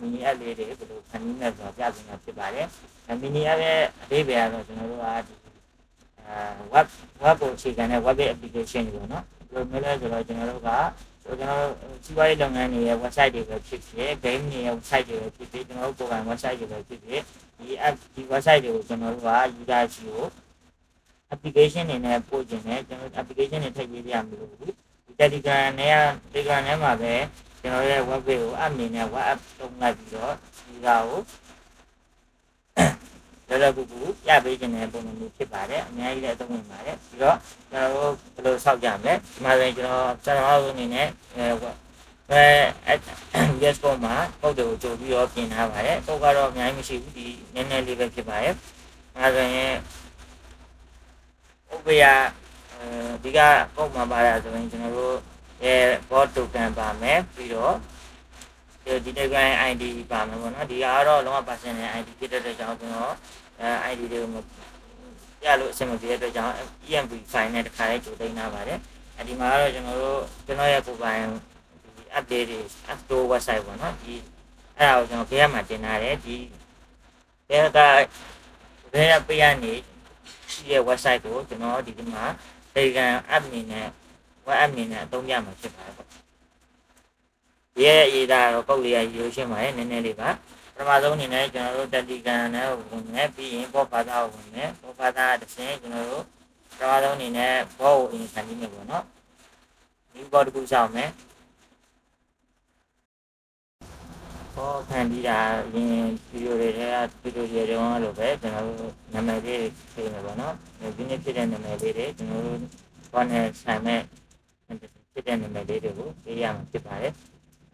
ကျွန်တော် Telegram ထဲမှာ mini app လေးတွေဘယ်လိုဖန်တီးမဲ့ဆိုတာပြပေးမှာဖြစ်ပါတယ်။အဲ mini app ရဲ့အသေးပဲကတော့ကျွန်တော်တို့ကဒီအာ web web ကိုအခြေခံတဲ့ web application တွေပေါ့နော်။ဘယ်လိုမျိုးလဲဆိုတော့ကျွန်တော်တို့ကကျွန်တော်စီးပွားရေးလုပ်ငန်းတွေရဲ့ website တွေပဲဖြစ်ဖြစ် game တွေရဲ့ website တွေပဲဖြစ်ဖြစ်ကျွန်တော်တို့ကိုယ်ပိုင် website တွေပဲဖြစ်ဖြစ်ဒီ app ဒီ website တွေကိုကျွန်တော်တို့က user စီကို application တွေနဲ့ပို့ခြင်းနဲ့ကျွန်တော် application တွေထည့်ပေးရမလို့ဘူးဒီ Telegram နဲ့ Telegram ထဲမှာပဲကျွန်တော်ရဲ့ web page ကို app အနေနဲ့ web app သုံး လိုက်ပြီးတော့ဒီဟာကိုလောလောကူကူရပေးခြင်းတဲ့ပုံစံမျိုးဖြစ်ပါတယ်အများကြီးလည်းအသုံးဝင်ပါတယ်ပြီးတော့ကျွန်တော်တို့ဘယ်လိုဆောက်ကြမလဲဒီမှာဆိုရင်ကျွန်တော်ကျွန်တော်အနေနဲ့အဲအဲ yes ပေါ်မှာပုံတွေကိုကြိုပြီးတော့ပြင်ထားပါတယ်ပုံကတော့အများကြီးမရှိဘူးဒီနည်းနည်းလေးပဲဖြစ်ပါတယ်အဲဒါဆိုရင်ဥပယအဲဒီကပုံမှာပါတာဆိုရင်ကျွန်တော်တို့ရဲ့ bot token ပါမယ်ပြီးတော့ ဒီ Telegram ID ပါမယ်ပေါ့နော်ဒီကတော့လုံးဝ personal ID ဖြစ်တဲ့အတွက်ကြောင့်ကျွန်တော်အဲ ID တွေကိုမရလို့အဆင်မပြေတဲ့အတွက်ကြောင့် EMP file နဲ့တစ်ခါလေးကြိုသိမ်းထားပါတယ်အဲဒီမှာကတော့ကျွန်တော်တို့ကျွန်တော်ရဲ့ကိုယ်ပိုင်ဒီ update တွေ app store website ပေါ့နော်ဒီအဲ့ဒါကိုကျွန်တော်ဘေးမှာတင်ထားတယ်ဒီဘယ်ကဘယ်ကပေးရနေရှိတဲ့ website ကိုကျွန်တော်ဒီဒီမှာ Telegram app အနေနဲ့ web app အနေနဲ့အသုံးပြမှာဖြစ်ပါတယ်ပေါ့ ဒီရဲ့အရေးဒါတော့ပုတ်လေးရရိုးရှင်းပါတယ်နည်းနည်းလေးပါပထမဆုံးအနေနဲ့ကျွန်တော်တို့ Telegram နဲ့ဝင်မယ်ပြီးရင် bot ဘာသာကိုဝင်မယ် bot ဘာသာတစ်ဆင့်ကျွန်တော်တို့ပထမဆုံးအနေနဲ့ bot ကို in ခံပြီးမယ်ပေါ့နော်ဒီ bot တစ်ခုစောင့်မယ်ဟောခံပြီးတာရင်ဗီဒီယိုတွေကဗီဒီယိုတွေတုန်းကလိုပဲကျွန်တော်တို့နာမည်လေးတွေပြင်မယ်ပေါ့နော်ဒီနေ့ဖြစ်တဲ့နာမည်လေးတွေကျွန်တော်တို့ဘာနဲ့ဆိုင်မဲ့ဖြစ်တဲ့နာမည်လေးတွေကိုပေးရမှာဖြစ်ပါတယ်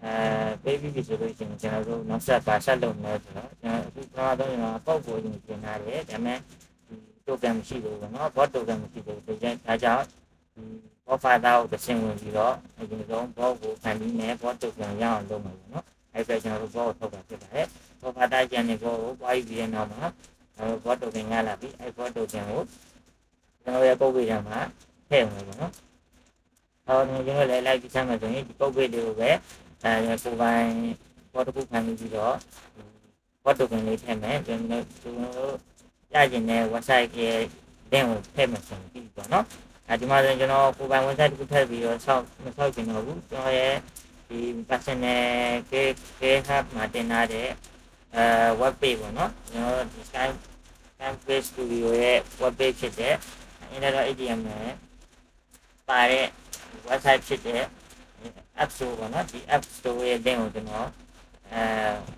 အဲပေးပြီးပြီဆိုလို့ရှိရင်ကျွန်တော်တို့နောက်ဆက်ပါဆက်လုပ်မယ်ဆိုတော့ကျွန်တော်အခုပထမဆုံးကျွန်တော်ပုံကိုရင်ပြင်ထားတယ်ဒါပေမဲ့ဒီ token မရှိဘူးပေါ့နော် bot token မရှိဘူးဒါကြောင့်ဒါကြောင့်ဒီ bot file ကိုတစ်ဆင့်ဝင်ပြီးတော့အရင်ဆုံး bot ကိုဖန်ပြီးမယ် bot token ရအောင်လုပ်မယ်ပေါ့နော်အဲ့ဒါကျွန်တော်တို့ bot ကိုထုတ်တာဖြစ်ပါတယ်။ bot file ကျန်နေ bot ကိုပွားပြီးပြီးနောက်မှာကျွန်တော် bot token ရလာပြီအဲ့ bot token ကိုကျွန်တော်ရဲ့ပုတ်ပေးရမှာထည့်ဝင်ပေါ့နော်။ဟောကျွန်တော်လည်းလိုက်ပြီးစမ်းမယ်ဆိုရင်ဒီပုတ်ပေးလေးကိုပဲ အဲကိုယ်ပိုင် bot တစ်ခုဖန်ပြီးတော့ bot token လေးထည့်မယ်ကျွန်တော်တို့ရကျင်တဲ့ website ရဲ့ link ကိုထည့်မယ်ဆိုရင်ပြီးပေါ့နော်။အဲဒီမှာဆိုရင်ကျွန်တော်ကိုယ်ပိုင် website တစ်ခုထည့်ပြီးတော့ဆောက်မဆောက်ကျင်တော့ဘူးကျွန်တော်ရဲ့ဒီ personal K K hub မှာတင်ထားတဲ့အဲ web page ပေါ့နော်ကျွန်တော်ဒီ sky campus studio ရဲ့ web page ဖြစ်တဲ့ internet.atm နဲ့ပါတဲ့ website ဖြစ်တဲ့ app store ပေါ့နော်ဒီ app store ရဲ့ link ကိုကျွန်တော်အဲ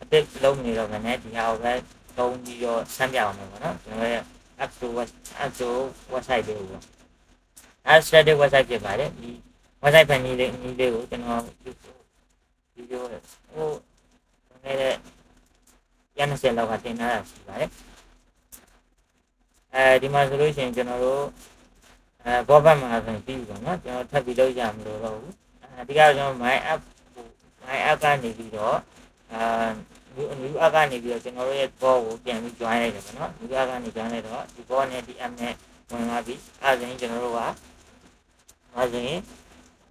အသစ်လုံးနေတော့မယ်ဒီဟာကိုပဲသုံးပြီးတော့ဆန်းပြအောင်မယ်ပေါ့နော်ကျွန်တော်ရဲ့ app store app store website လေးကို app static website ဖြစ်ပါတယ်ဒီ website ဖန်ကြီးလေးนี้လေးကိုကျွန်တော်ဗီဒီယိုဟိုနေတဲ့ရန်စက်လောက်ကတင်ထားတာရှိပါတယ်အဲဒီမှာဆိုလို့ရှိရင်ကျွန်တော်တို့အဲဘောဘတ်မှာဆိုရင်ပြီးပြီပေါ့နော်ကျွန်တော်ထပ်ပြီးလုပ်ကြမလို့တော့ဘူး အဲဒီကတော့ကျွန်တော် my app my app ကနေပြီးတော့အာ new new app ကနေပြီးတော့ကျွန်တော်တို့ရဲ့ဘောကိုပြန်ပြီး join လိုက်တယ်ပေါ့နော် new app ကနေ join လိုက်တော့ဒီဘောနဲ့ဒီ app နဲ့ဝင်လာပြီအဲဒါဆိုရင်ကျွန်တော်တို့ကအဲဆိုရင်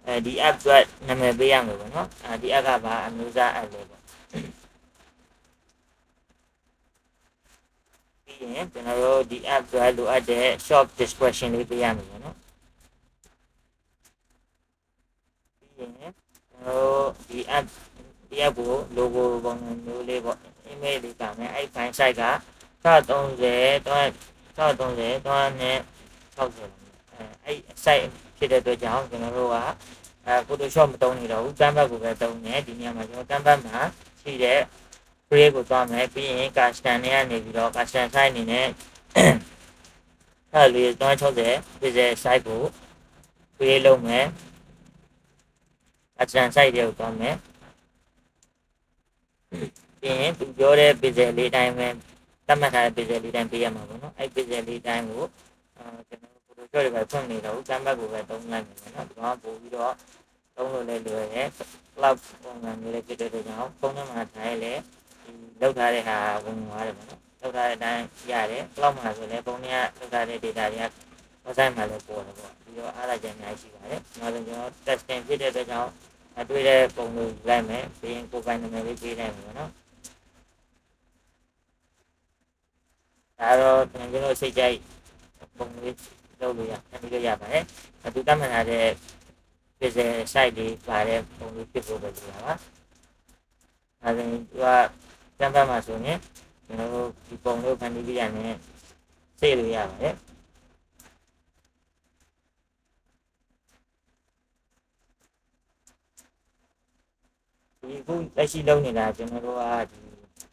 အဲဒီ app ကနာမည်ပေးရမှာပေါ့နော်အဲဒီ app ကဘာအမျိုးအစား app လဲပေါ့ပြီးရင်ကျွန်တော်တို့ဒီ app ကလိုအပ်တဲ့ short description လေးပေးရမှာပေါ့နော်ပြီး ရင်ကျွန်တော်တို့ဒီ app ဒီ app ကို logo ပုံစံမျိုးလေးပေါ့ email လေးပါမယ်အဲ့ file site က30တော့30တော့နဲ့60အဲအဲ့ site ဖြစ်တဲ့အတွက်ကြောင့်ကျွန်တော်တို့ကအဲ Photoshop မသုံးနေတော့ဘူး Canva ကိုပဲသုံးနေဒီနေရာမှာကျွန်တော် Canva မှာရှိတဲ့ create ကိုသွားမယ်ပြီးရင် custom နဲ့ကနေပြီးတော့ custom site အနေနဲ့အဲလေး360 pixel site ကို create လုပ်မယ် custom site တွေကိုသွားမယ်ပြီးရင်သူပြောတဲ့ pixel လေးတိုင်းပဲသတ်မှတ်ထားတဲ့ pixel လေးတိုင်းပေးရမှာပေါ့နော်အဲ့ pixel လေးတိုင်းကိုအဲကျွန်တော် Photoshop တွေပဲဖွင့်နေတော့ Canva ကိုပဲသုံးလိုက်မယ်နော်ဒီမှာပို့ပြီးတော့သုံးလို့လည်းလွယ်တယ် cloud ပုံစံမျိုးလေးဖြစ်တဲ့အတွက်ကြောင့်ဖုန်းထဲမှာထားရလေဒီလောက်ထားတဲ့ဟာဝင်သွားတယ်ပေါ့နော်လောက်ထားတဲ့အတိုင်းရတယ် cloud မှာဆိုလည်းဖုန်းထဲကလောက်ထားတဲ့ data တွေက website မှာလည်းပေါ်တယ်ပေါ့ပြီးတော့အားရကြအများကြီးရှိပါတယ်။နောက်ဆုံးကျွန်တော် testing ဖြစ်တဲ့အတွက်ကြောင့်အတွေ့တဲ့ပုံလို့ယူလိုက်မယ်ပြီးရင်ကိုယ်ပိုင်နာမည်လေးပေးလိုက်မယ်ပေါ့နော်ဒါတော့ကျွန်တော်တို့စိတ်ကြိုက်ပုံလေးလုပ်လို့ရဖန်တီးလို့ရပါတယ်အတူတတ်မှတ်ထားတဲ့ visual site လေးပါတဲ့ပုံလေးဖြစ်ဖို့ပဲလိုတာပါအဲဒါကကျမ်းပါမှာဆိုရင်ကျွန်တော်တို့ဒီပုံလေးဖန်တီးပြရမယ်စိတ်လို့ရပါတယ် ဒီခုလက်ရှိလုပ်နေတာကျွန်တော်တို့ကဒီ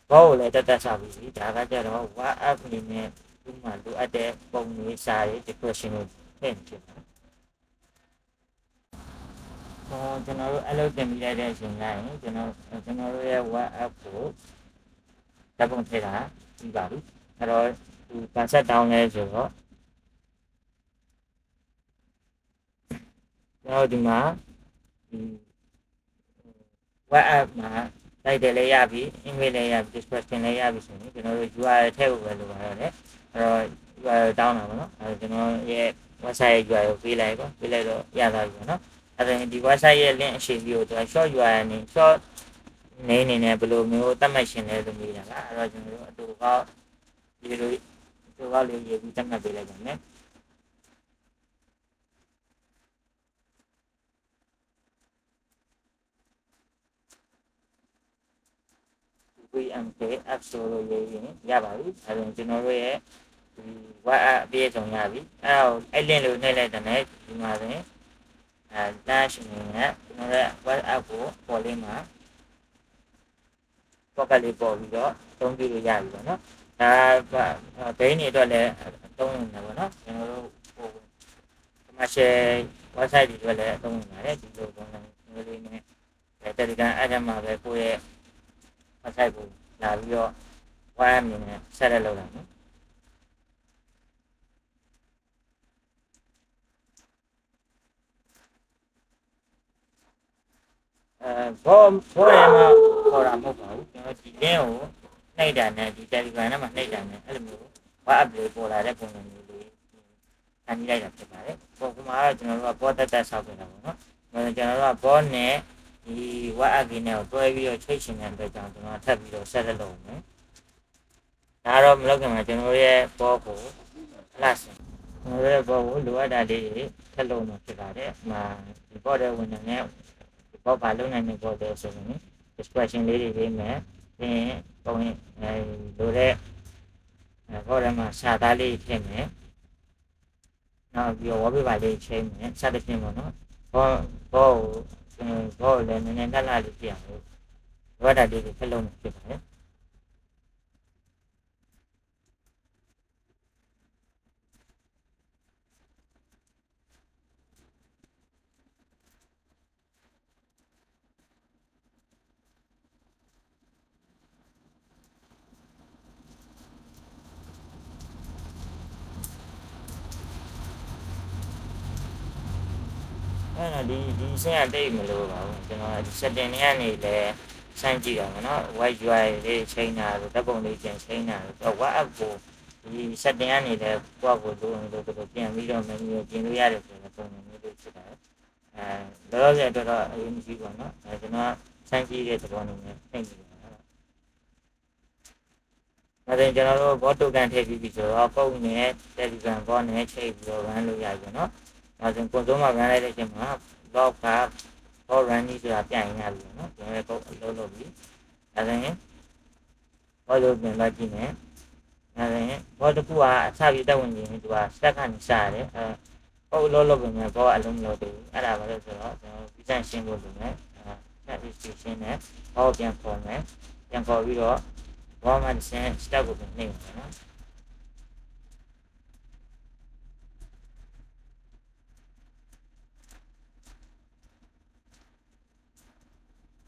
ဘောကိုလည်းတက်တက်ဆောက်ပြီးပြီဒါကကြတော့ WhatsApp အနေနဲ့ဒီမှာလိုအပ်တဲ့ပုံလေးစာရေး decoration ကိုထည့်ဖြစ်တယ်ဟောကျွန်တော်တို့အလုပ်တင်ပြီးလိုက်တဲ့အချိန်တိုင်းကျွန်တော်ကျွန်တော်တို့ရဲ့ WhatsApp ကိုဓာတ်ပုံထည့်တာပြီးပါပြီအဲ့တော့ဒီပါဆက်တောင်းလဲဆိုတော့ကျွန်တော်ဒီမှာဒီ WhatsApp မှာတိုက်တယ်လည်းရပြီ email လည်းရပြီ description လည်းရပြီဆိုရင်ကျွန်တော်တို့ URL ထည့်ဖို့ပဲလိုပါတော့တယ်အဲ့တော့ URL တောင်းတာပေါ့နော်အဲ့တော့ကျွန်တော်ရဲ့ website ရဲ့ URL ကိုပေးလိုက်ပေါ့ပေးလိုက်တော့ရသွားပြီပေါ့နော်အဲ့ဒါဒီ website ရဲ့ link အရှိန်ပြီးတော့ short URL နဲ့ short နေနေနဲ့ဘယ်လိုမျိုးသတ်မှတ်ရှင်လဲလို့မေးတာလားအဲ့တော့ကျွန်တော်တို့အတူကောက်ဒီလိုအတူကောက်လေးရေးပြီးသတ်မှတ်ပေးလိုက်ပါမယ် app store လို့ရေးရင်ရပါပြီအဲဒါကျွန်တော်တို့ရဲ့ဒီ web app အပြည့်စုံရပြီအဲဒါကိုအဲ့ link လို့နှိပ်လိုက်တဲ့နဲ့ဒီမှာဆိုရင်အဲ dash အနေနဲ့ကျွန်တော်ရဲ့ web app ကိုပေါ်လေးမှာ pocket လေးပေါ်ပြီးတော့သုံးပြလို့ရပြီပေါ့နော်ဒါကဒိန်းတွေအတွက်လည်းသုံးနေတယ်ပေါ့နော်ကျွန်တော်တို့ဟို commercial website တွေအတွက်လည်းသုံးနေပါတယ်ဒီလိုပုံစံမျိုးလေးနဲ့ Telegram app မှာပဲကိုယ့်ရဲ့ website ကို လာပြီးတော့ web အနေနဲ့ဆက်လက်လုပ်တာနော်အဲဘောဘောရမှာခေါ်တာမဟုတ်ပါဘူးကျွန်တော်ဒီ link ကိုနှိပ်တာနဲ့ဒီ Telegram နဲ့မှနှိပ်တာနဲ့အဲ့လိုမျိုး web app လေးပေါ်လာတဲ့ပုံစံမျိုးလေးအန်ကြီးလိုက်တာဖြစ်ပါတယ်ပုံကမှာတော့ကျွန်တော်တို့ကဘောတက်တက်ဆောက်နေတာပေါ့နော်ကျွန်တော်တို့ကဘောနဲ့ ဒီ web app ကြီးနဲ့ကိုတွဲပြီးတော့ချိတ်ရှင်တဲ့အတွက်ကြောင့်ကျွန်တော်ထပ်ပြီးတော့ဆက်လက်လုပ်မယ်ဒါတော့မလုပ်ခင်မှာကျွန်တော်ရဲ့ဘောကိုလှဆင်ကျွန်တော်ရဲ့ဘောကိုလိုအပ်တာလေးတွေထပ်လုပ်မှာဖြစ်ပါတယ်။မှာဒီဘောတဲ့ဝင်နေတဲ့ဒီဘောပါလုံးနိုင်တဲ့ဘောတဲ့ဆိုရင် expression လေးတွေရေးမယ်။ပြီးရင်ပုံရင်အဲလိုတဲ့အဲဘောထဲမှာစာသားလေးထည့်မယ်။နောက်ပြီးတော့ wallpaper လေးချိန်မယ်စသဖြင့်ပေါ့နော်။ဘောဘောကိုကျွန်တော် ဘောလည်းနည်းနည်းတက်လာလေးပြအောင်လို့လိုအပ်တာလေးတွေထပ်လုပ်မှာဖြစ်ပါတယ်။ အဲ့တော့ဒီဒီဆင်းကတိတ်မလို့ပါဘူးကျွန်တော် setting တွေကနေလဲစမ်းကြည့်ရမှာနော် white UI လေးချိန်တာလို့ဓာတ်ပုံလေးပြန်ချိန်တာလို့တော့ WhatsApp ကိုဒီ setting ကနေလဲကိုယ့်ကိုယ်လိုလိုလိုလိုပြန်ပြီးတော့ menu ပြင်လို့ရတယ်ဆိုတဲ့ပုံစံမျိုးလေးဖြစ်တာအဲလောလောဆယ်တော့အရင်ကြီးပါနော်အဲကျွန်တော်စမ်းကြည့်တဲ့သဘောအနေနဲ့သိနေပါတော့။ဒါဆိုကျွန်တော်တို့ bot token ထည့်ပြီးပြီဆိုတော့ပုံနဲ့ Telegram bot နဲ့ချိန်ပြီးတော့ run လုပ်ရပြီနော်။ ဒါဆိုကွန်ဆိုးမှာပြန်လိုက်တဲ့အချိန်မှာ block က for running ဆိုတာပြန်ရပြီနော်ကျွန်တော်ကတော့အလုပ်လုပ်ပြီဒါဆိုရင် for လို့ပြန်လိုက်ကြည့်မယ်ဒါဆိုရင် for တစ်ခုကအစပြီးတက်ဝင်ခြင်းသူက stack ကနေစရတယ်အဲဟုတ်လို့လို့ပဲမြန်ဘောအလုံးမလို့တူအဲ့ဒါပဲလို့ဆိုတော့ကျွန်တော် design ရှင်းဖို့လုပ်မယ်အဲ chat description နဲ့ဘောပြန်ပေါ်မယ်ပြန်ပေါ်ပြီးတော့ဘောမှာ design step ကိုပြန်နှိမ့်မယ်နော်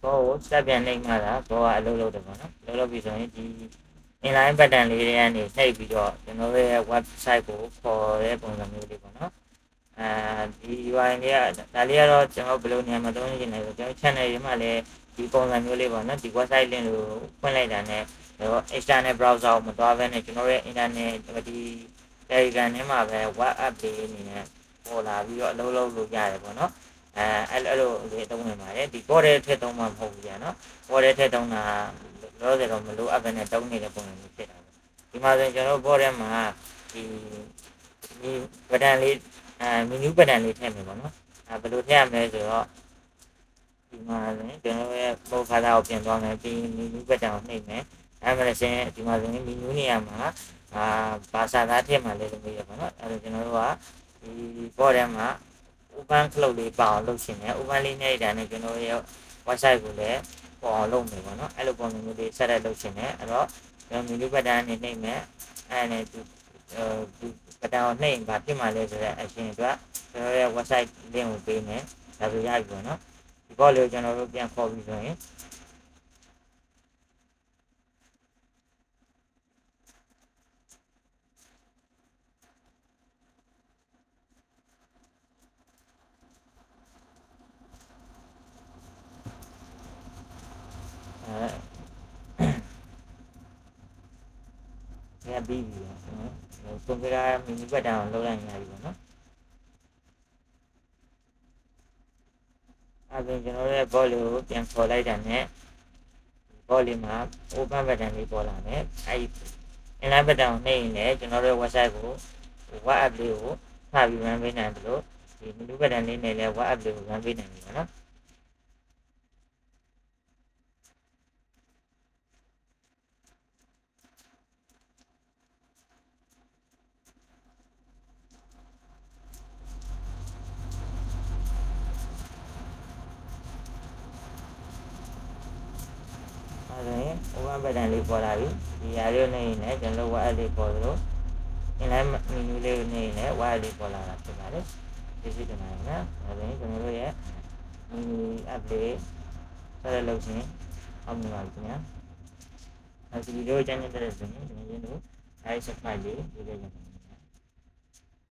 ဘောကို stack ပြန်နှိပ်မှသာဘောကအလုပ်လုပ်တယ်ပေါ့နော်လုပ်လုပ်ပြီးဆိုရင်ဒီ inline button လေးတွေကနေနှိပ်ပြီးတော့ကျွန်တော်ရဲ့ website ကိုခေါ်တဲ့ပုံစံမျိုးလေးပေါ့နော်အဲဒီ UI လေးကဒါလေးကတော့ကျွန်တော်ဘယ်လိုနေရာမှာသုံးနေနေလဲဆိုကျွန်တော် channel တွေမှာလည်းဒီပုံစံမျိုးလေးပေါ့နော်ဒီ website link ကိုဖွင့်လိုက်တာနဲ့တော့ external browser ကိုမသွားဘဲနဲ့ကျွန်တော်ရဲ့ internet ဒီ Telegram ထဲမှာပဲ web app လေးအနေနဲ့ပေါ်လာပြီးတော့အလုပ်လုပ်လို့ရတယ်ပေါ့နော် အဲအဲအဲ့လိုအဲ့လိုလေးသုံးနေပါတယ်ဒီပေါ်တဲ့ထက်သုံးမှမဟုတ်ဘူးကြာနော်ပေါ်တဲ့ထက်သုံးတာလောဆယ်တော့မလိုအပ်ဘဲနဲ့သုံးနေတဲ့ပုံစံမျိုးဖြစ်တာပဲဒီမှာဆိုရင်ကျွန်တော်ပေါ်တဲ့မှာဒီဒီပဒံလေးအဲမီနူးပဒံလေးထည့်မယ်ပေါ့နော်အဲဘယ်လိုထည့်ရမလဲဆိုတော့ဒီမှာဆိုရင်ကျွန်တော်ရဲ့ပုံခါသားကိုပြင်သွားမယ်ပြီးမီနူးပဒံကိုနှိပ်မယ်အဲမှာလည်းရှင်ဒီမှာဆိုရင်မီနူးနေရာမှာအာဘာသာသားထည့်မှလည်းလုပ်ရပါတော့အဲဒါကျွန်တော်တို့ကဒီပေါ်တဲ့မှာ open cloud လေးပါအောင်လုပ်ရှင်တယ် open လေးနဲ့ဒါနဲ့ကျွန်တော်ရဲ့ website ကိုလည်းပေါ်အောင်လုပ်မယ်ပေါ့နော်အဲ့လိုပုံစံမျိုးလေး set up လုပ်ရှင်တယ်အဲ့တော့ကျွန်တော် menu button နဲ့နှိပ်မယ်အဲ့နဲ့ဒီဒီ button ကိုနှိပ်ဘာဖြစ်မှလဲဆိုတော့ action အတွက်ကျွန်တော်ရဲ့ website link ကိုပေးမယ်ဒါဆိုရပြီပေါ့နော်ဒီဘောလေးကိုကျွန်တော်တို့ပြန်ခေါ်ပြီးဆိုရင်အဲရ ပြီးပြီပေါ့နော်ကွန်ပျူတာ menu button ကိုလုပ်လိုက်ရပြီပေါ့နော်အဲ့ဒါကျွန်တော်ရဲ့ bot လေးကိုပြန်ခေါ်လိုက်တာနဲ့ bot လေးမှာ open button လေးပေါ်လာမယ်အဲ့ဒီ inline button ကိုနှိပ်ရင်လည်းကျွန်တော်တို့ website ကို web app လေးကိုဖတ်ပြီး run ပေးနိုင်တယ်လို့ဒီ menu button လေးနဲ့လည်း web app လေးကို run ပေးနိုင်ပြီပေါ့နော် အဲဒါရင် open button လေးပေါ်လာပြီဒီဟာလေးနေရင်လည်းကျွန်တော် web app လေးပေါ်လို့ inline menu လေးနေရင်လည်း web app လေးပေါ်လာတာဖြစ်ပါတယ်ဒီစီတင်နိုင်နော်အဲဒါရင်ကျွန်တော်တို့ရဲ့ menu app လေးဆက်လက်လုပ်ခြင်းအောင်မြင်ပါပြီခင်ဗျာအဲဒီဗီဒီယိုချန်နယ်တဲ့ဆိုရင်ကျွန်တော်တို့ like subscribe လေးလုပ်ရအောင်